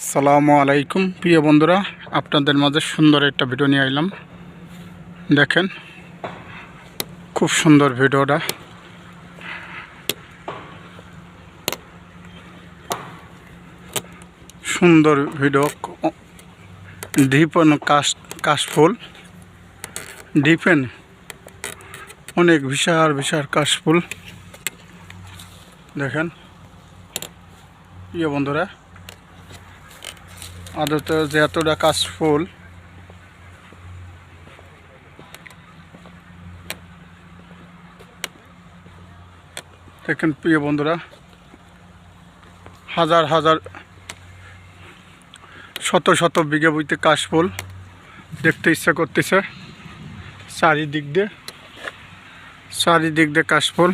আসসালামু আলাইকুম, প্রিয় বন্ধুরা, আপনাদের মাঝে সুন্দর একটা ভিডিও নিয়ে এলাম দেখেন, খুব সুন্দর ভিডিওটা। সুন্দর ভিডিও ডিপেন কাশ কাশফুল ডিপেন অনেক বিশাল বিশাল কাশফুল দেখেন, প্রিয় বন্ধুরা আদত যে এতটা কাশফুল দেখেন প্রিয় বন্ধুরা, হাজার হাজার, শত শত বিঘে বইতে কাশফুল দেখতে ইচ্ছা করতেছে। চারিদিক দিয়ে চারিদিক দিয়ে কাশফুল